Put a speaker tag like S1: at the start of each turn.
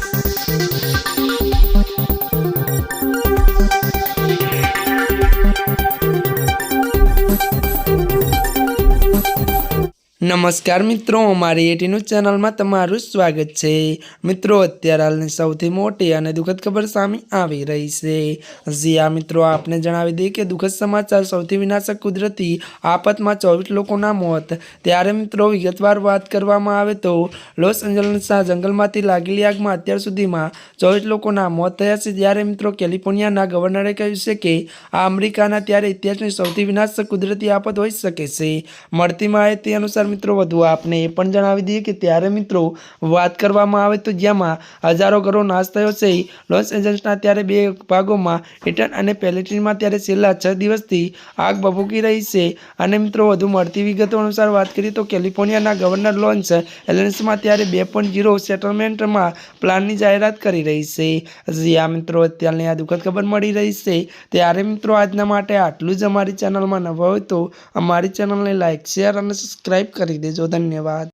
S1: Thank નમસ્કાર મિત્રો, અમારી એટીનું ચેનલમાં તમારું સ્વાગત છે. મિત્રો, અત્યારે હાલની સૌથી મોટી અને દુઃખદ ખબર સામે આવી રહી છે. જી આ મિત્રો, આપને જણાવી દઈએ કે દુઃખદ સમાચાર સૌથી વિનાશક કુદરતી આફતમાં ચોવીસ લોકોના મોત. ત્યારે મિત્રો, વિગતવાર વાત કરવામાં આવે તો, લોસ એન્જલસના જંગલમાંથી લાગેલી આગમાં અત્યાર સુધીમાં ચોવીસ લોકોના મોત થયા છે. જ્યારે મિત્રો, કેલિફોર્નિયાના ગવર્નરે કહ્યું છે કે, આ અમેરિકાના ત્યારે ઇતિહાસની સૌથી વિનાશક કુદરતી આફત હોઈ શકે છે. મળતી માહિતી અનુસાર મિત્રો, વધુ આપને એ પણ જણાવી દઈએ કે ત્યારે મિત્રો વાત કરવામાં આવે તો જેમાં હજારો ઘરો નાશ થયો છે. લોસ એન્જલ્સના ત્યારે બે ભાગોમાં ઇટન અને પેલેટિનમાં ત્યારે છેલ્લા છ દિવસથી આગ ભભૂકી રહી છે. અને મિત્રો, વધુ મળતી વિગતો અનુસાર વાત કરીએ તો કેલિફોર્નિયાના ગવર્નર લોન્સ એલન્સમાં ત્યારે બે પોઈન્ટ જીરો સેટલમેન્ટમાં પ્લાનની જાહેરાત કરી રહી છે. જ્યાં મિત્રો, અત્યારની આ દુઃખદ ખબર મળી રહી છે. ત્યારે મિત્રો, આજના માટે આટલું જ અમારી ચેનલમાં નવા હોય તો અમારી ચેનલને લાઇક શેર અને સબસ્ક્રાઈબ કરી દેજો. ધન્યવાદ.